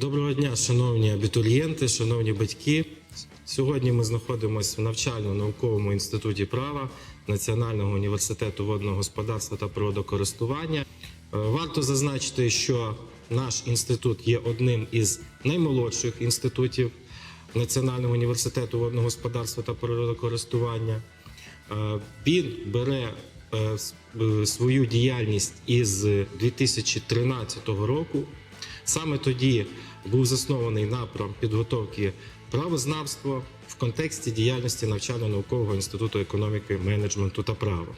Доброго дня, шановні абітурієнти, шановні батьки. Сьогодні ми знаходимося в навчально-науковому інституті права Національного університету водного господарства та природокористування. Е, Варто зазначити, що наш інститут є одним із наймолодших інститутів Національного університету водного господарства та природокористування. Е, Він бере е, свою діяльність із 2013 року. Саме тоді був заснований напрям підготовки правознавства в контексті діяльності навчально-наукового інституту економіки, менеджменту та права.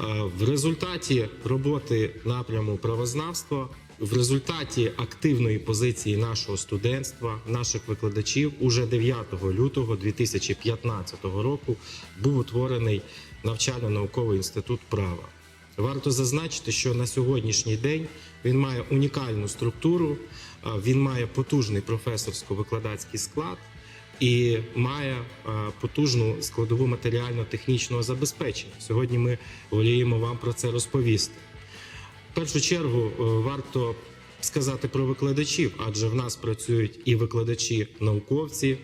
Е, В результаті роботи напряму правознавства, в результаті активної позиції нашого студентства, наших викладачів, уже 9 лютого 2015 року був утворений навчально-науковий інститут права. Варто зазначити, що на сьогоднішній день він має унікальну структуру, е, він має потужний професорсько-викладацький склад і має е, потужну складову матеріально-технічного забезпечення. Сьогодні ми воліємо вам про це розповісти. В першу чергу е, варто сказати про викладачів, адже в нас працюють і викладачі-науковці,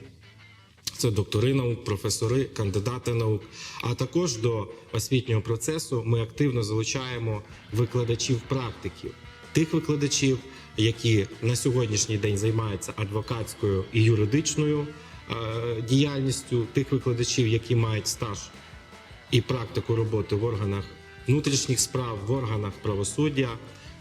це доктори наук, професори, кандидати наук. А також до освітнього процесу ми активно залучаємо викладачів-практиків, тих викладачів, які на сьогоднішній день займаються адвокатською і юридичною е, діяльністю, тих викладачів, які мають стаж і практику роботи в органах внутрішніх справ, в органах правосуддя,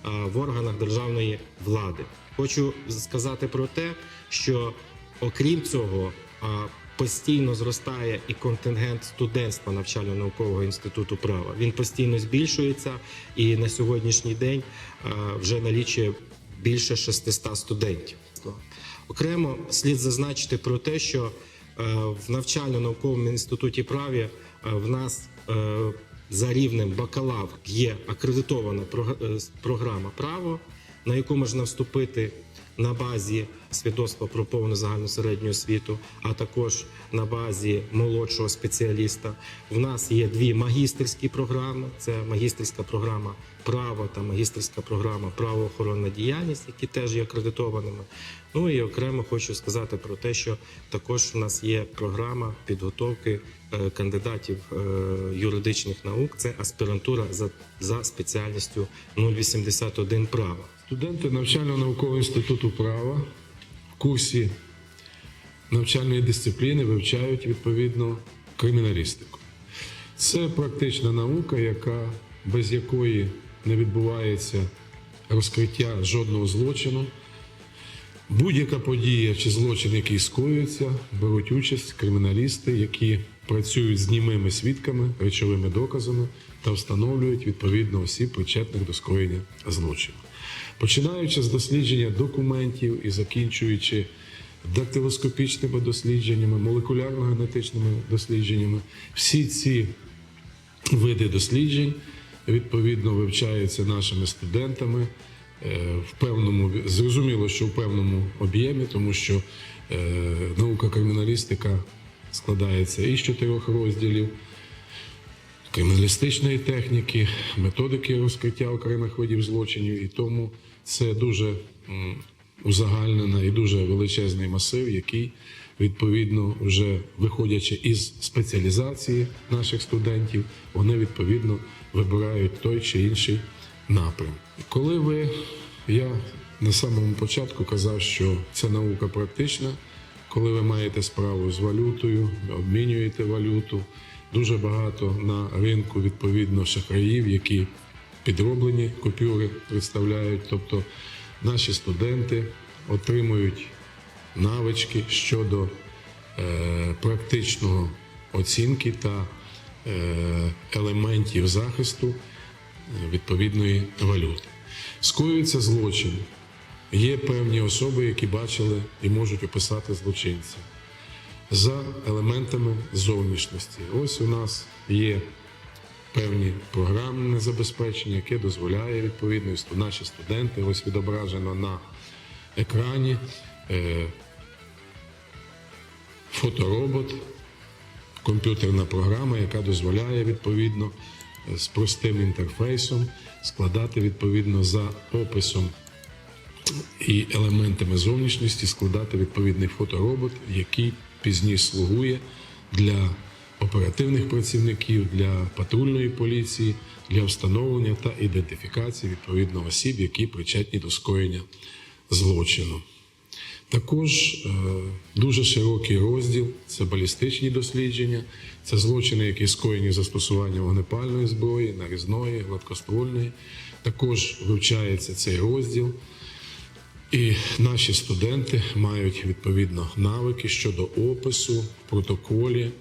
е, в органах державної влади. Хочу сказати про те, що окрім цього, е, постійно зростає і контингент студентства навчально-наукового інституту права. Він постійно збільшується і на сьогоднішній день е, вже налічує більше 600 студентів. Окремо слід зазначити про те, що е, в навчально-науковому інституті праві е, в нас за рівнем бакалавр є акредитована програма право, на яку можна вступити на базі свідоцтва про повну загальну середню освіту, а також на базі молодшого спеціаліста. В нас є дві магістерські програми: це магістерська програма право та магістерська програма правоохоронна діяльність, які теж є акредитованими. Ну і окремо хочу сказати про те, що також в нас є програма підготовки е, кандидатів е, юридичних наук. Це аспірантура за, за спеціальністю 081 права. Студенти навчально-наукового інституту права в курсі навчальної дисципліни вивчають відповідно криміналістику. Це практична наука, яка, без якої не відбувається розкриття жодного злочину. Будь-яка подія чи злочин, який скоюється, беруть участь криміналісти, які працюють з німими свідками, речовими доказами та встановлюють відповідно осіб, причетних до скоєння злочину. Починаючи з дослідження документів і закінчуючи дактилоскопічними дослідженнями, молекулярно-генетичними дослідженнями, всі ці види досліджень відповідно вивчаються нашими студентами е, в певному зрозуміло, що в певному об'ємі, тому що е, наука криміналістика складається із чотирьох розділів. Криміналістичної техніки, методики розкриття окремих видів злочинів, і тому це дуже узагальнена і дуже величезний масив, який відповідно вже виходячи із спеціалізації наших студентів, вони відповідно вибирають той чи інший напрям. Коли ви, я на самому початку казав, що це наука практична, коли ви маєте справу з валютою, обмінюєте валюту. Дуже багато на ринку відповідно шахраїв, які підроблені купюри представляють. Тобто наші студенти отримують навички щодо е, практичного оцінки та е, елементів захисту е, відповідної валюти. Скоюється злочин. Є певні особи, які бачили і можуть описати злочинця за елементами зовнішності. Ось у нас є певні програмне забезпечення, яке дозволяє відповідно наші студенти. Ось відображено на екрані е, фоторобот, комп'ютерна програма, яка дозволяє відповідно е, з простим інтерфейсом складати відповідно за описом і елементами зовнішності складати відповідний фоторобот, який пізніше слугує для оперативних працівників, для патрульної поліції, для встановлення та ідентифікації відповідно осіб, які причетні до скоєння злочину. Також е, дуже широкий розділ це балістичні дослідження, це злочини, які скоєні застосуванням вогнепальної зброї, нарізної, гладкоствольної. Також вивчається цей розділ. І наші студенти мають відповідно навики щодо опису в протоколі,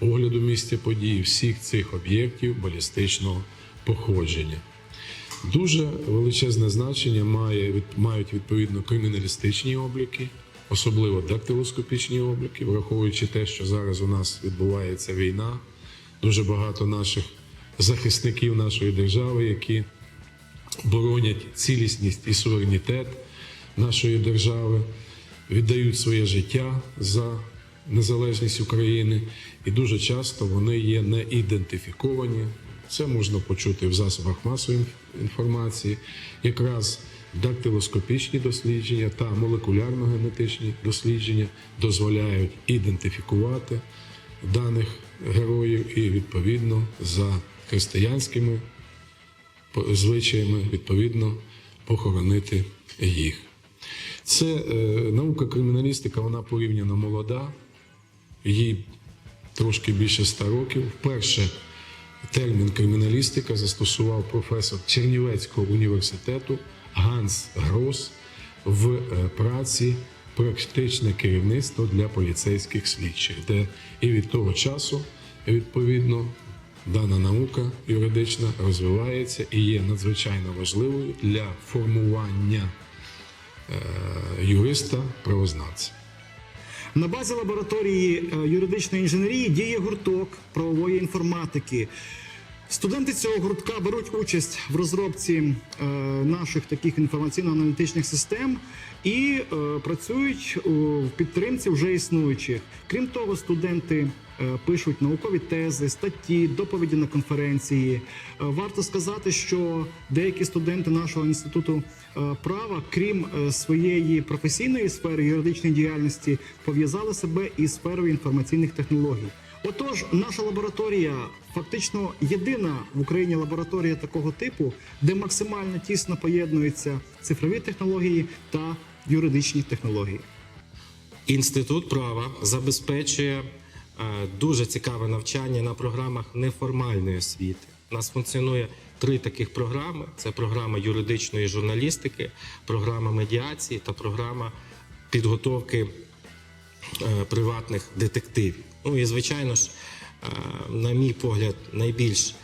огляду місця події всіх цих об'єктів балістичного походження. Дуже величезне значення має, мають відповідно криміналістичні обліки, особливо дактилоскопічні обліки, враховуючи те, що зараз у нас відбувається війна. Дуже багато наших захисників нашої держави, які боронять цілісність і суверенітет нашої держави, віддають своє життя за незалежність України, і дуже часто вони є не ідентифіковані. Це можна почути в засобах масової інформації. Якраз дактилоскопічні дослідження та молекулярно-генетичні дослідження дозволяють ідентифікувати даних героїв і відповідно за християнськими звичаями відповідно похоронити їх. Це е, наука криміналістика, вона порівняно молода, їй трошки більше 100 років. Вперше термін криміналістика застосував професор Чернівецького університету Ганс Грос в е, праці Практичне керівництво для поліцейських слідчих, де і від того часу, відповідно, дана наука юридична розвивається і є надзвичайно важливою для формування е, юриста правознавця. На базі лабораторії е, юридичної інженерії діє гурток правової інформатики. Студенти цього гуртка беруть участь в розробці е, наших таких інформаційно-аналітичних систем і е, працюють у- в підтримці вже існуючих. Крім того, студенти е, пишуть наукові тези, статті, доповіді на конференції. Е, Варто сказати, що деякі студенти нашого інституту е, права, крім е, своєї професійної сфери юридичної діяльності, пов'язали себе із сферою інформаційних технологій. Отож, наша лабораторія фактично єдина в Україні лабораторія такого типу, де максимально тісно поєднуються цифрові технології та юридичні технології. Інститут права забезпечує е, дуже цікаве навчання на програмах неформальної освіти. У нас функціонує три таких програми: це програма юридичної журналістики, програма медіації та програма підготовки е, приватних детективів. Ну і звичайно ж, е, на мій погляд, найбільш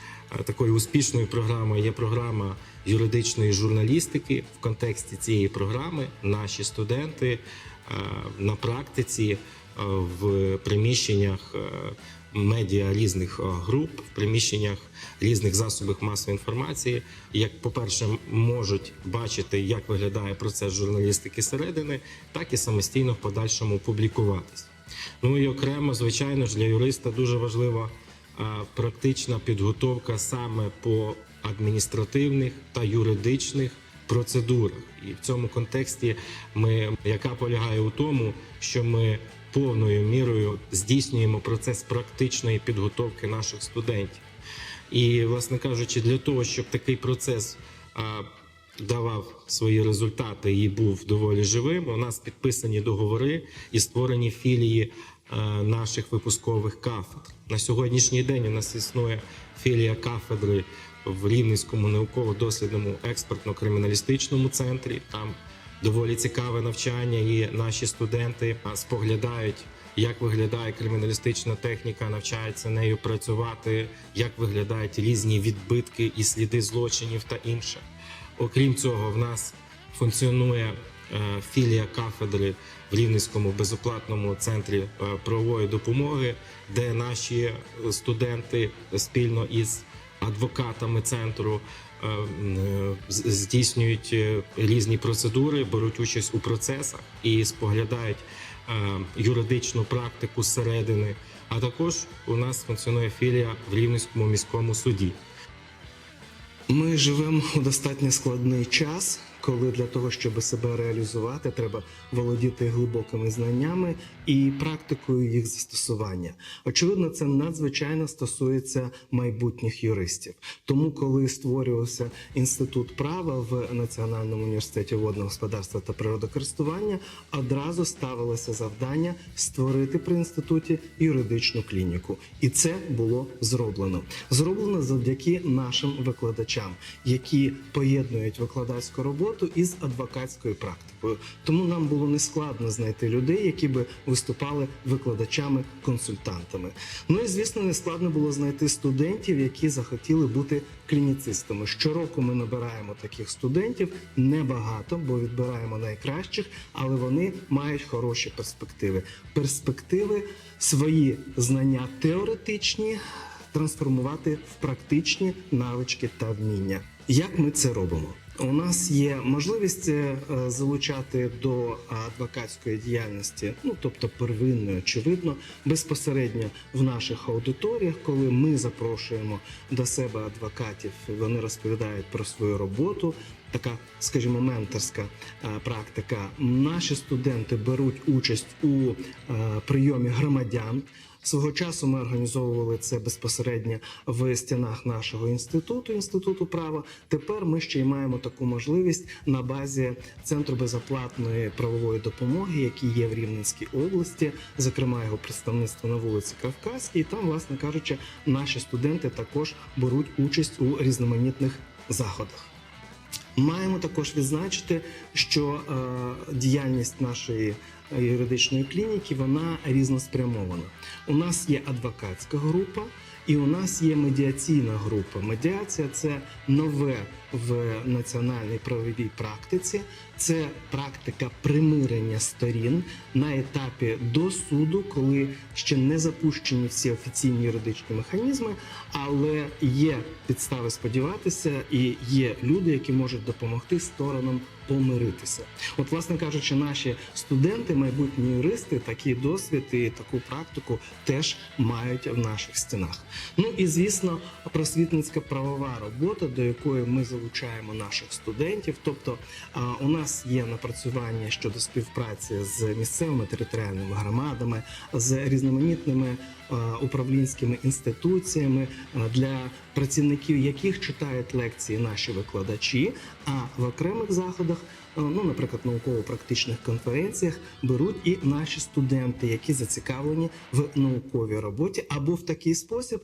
е, такою успішною програмою є програма юридичної журналістики. В контексті цієї програми наші студенти е, на практиці в приміщеннях медіа різних груп, в приміщеннях різних засобів масової інформації, як, по-перше, можуть бачити, як виглядає процес журналістики середини, так і самостійно в подальшому публікуватись. Ну і окремо, звичайно ж, для юриста дуже важлива е, практична підготовка саме по адміністративних та юридичних процедурах. І в цьому контексті ми, яка полягає у тому, що ми повною мірою здійснюємо процес практичної підготовки наших студентів. І, власне кажучи, для того, щоб такий процес а, давав свої результати і був доволі живим, у нас підписані договори і створені філії наших випускових кафедр. На сьогоднішній день у нас існує філія кафедри в Рівненському науково-дослідному експертно-криміналістичному центрі. Там доволі цікаве навчання, і наші студенти споглядають, як виглядає криміналістична техніка, навчаються нею працювати, як виглядають різні відбитки і сліди злочинів та інше. Окрім цього, в нас функціонує е, філія кафедри в Рівненському безоплатному центрі е, правової допомоги, де наші студенти спільно із адвокатами центру е, здійснюють різні процедури, беруть участь у процесах і споглядають юридичну практику зсередини. А також у нас функціонує філія в Рівненському міському суді. Ми живемо у достатньо складний час, коли для того, щоб себе реалізувати, треба володіти глибокими знаннями і практикою їх застосування. Очевидно, це надзвичайно стосується майбутніх юристів. Тому, коли створювався інститут права в Національному університеті водного господарства та природокористування, одразу ставилося завдання створити при інституті юридичну клініку, і це було зроблено. Зроблено завдяки нашим викладачам, які поєднують викладацьку роботу із адвокатською практикою. Тому нам було нескладно знайти людей, які би виступали викладачами-консультантами. Ну і звісно, нескладно було знайти студентів, які захотіли бути клініцистами. Щороку ми набираємо таких студентів небагато, бо відбираємо найкращих, але вони мають хороші перспективи. Перспективи свої знання теоретичні трансформувати в практичні навички та вміння. Як ми це робимо? У нас є можливість е, залучати до адвокатської діяльності, ну тобто первинної, очевидно, безпосередньо в наших аудиторіях, коли ми запрошуємо до себе адвокатів, вони розповідають про свою роботу. Така, скажімо, менторська е, практика. Наші студенти беруть участь у е, прийомі громадян. Свого часу ми організовували це безпосередньо в стінах нашого інституту, інституту права. Тепер ми ще й маємо таку можливість на базі центру безоплатної правової допомоги, який є в Рівненській області, зокрема його представництво на вулиці Кавказькій. І там, власне кажучи, наші студенти також беруть участь у різноманітних заходах. Маємо також відзначити, що е, діяльність нашої е, юридичної клініки вона різноспрямована. У нас є адвокатська група. І у нас є медіаційна група. Медіація це нове в національній правовій практиці. Це практика примирення сторін на етапі до суду, коли ще не запущені всі офіційні юридичні механізми, але є підстави сподіватися, і є люди, які можуть допомогти сторонам помиритися. От, власне кажучи, наші студенти, майбутні юристи, такий досвід і таку практику теж мають в наших стінах. Ну і звісно, просвітницька правова робота, до якої ми залучаємо наших студентів. Тобто, у нас є напрацювання щодо співпраці з місцевими територіальними громадами, з різноманітними управлінськими інституціями, для працівників яких читають лекції наші викладачі, а в окремих заходах. Е, Ну, наприклад, науково-практичних конференціях беруть і наші студенти, які зацікавлені в науковій роботі, або в такий спосіб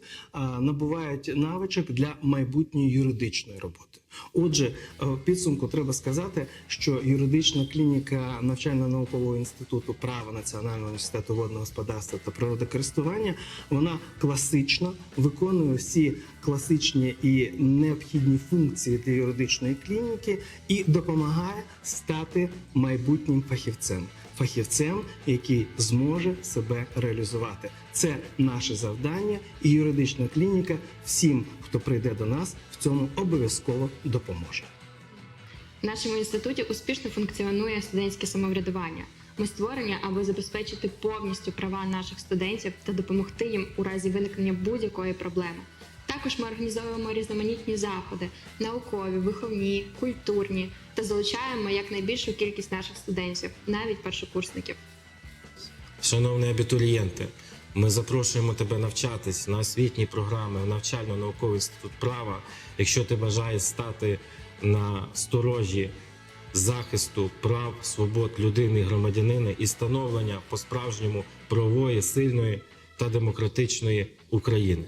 набувають навичок для майбутньої юридичної роботи. Отже, е, в підсумку треба сказати, що юридична клініка навчально-наукового інституту права Національного університету водного господарства та природокористування вона класична, виконує всі класичні і необхідні функції для юридичної клініки і допомагає стати майбутнім фахівцем. Фахівцем, який зможе себе реалізувати, це наше завдання, і юридична клініка всім, хто прийде до нас, в цьому обов'язково допоможе. В нашому інституті успішно функціонує студентське самоврядування. Ми створені, аби забезпечити повністю права наших студентів та допомогти їм у разі виникнення будь-якої проблеми. Також ми організовуємо різноманітні заходи, наукові, виховні, культурні та залучаємо якнайбільшу кількість наших студентів, навіть першокурсників. Шановні абітурієнти, ми запрошуємо тебе навчатись на освітній програмі навчально-науковий інститут права. Якщо ти бажаєш стати на сторожі захисту прав, свобод людини і громадянина і становлення по-справжньому правової, сильної та демократичної України.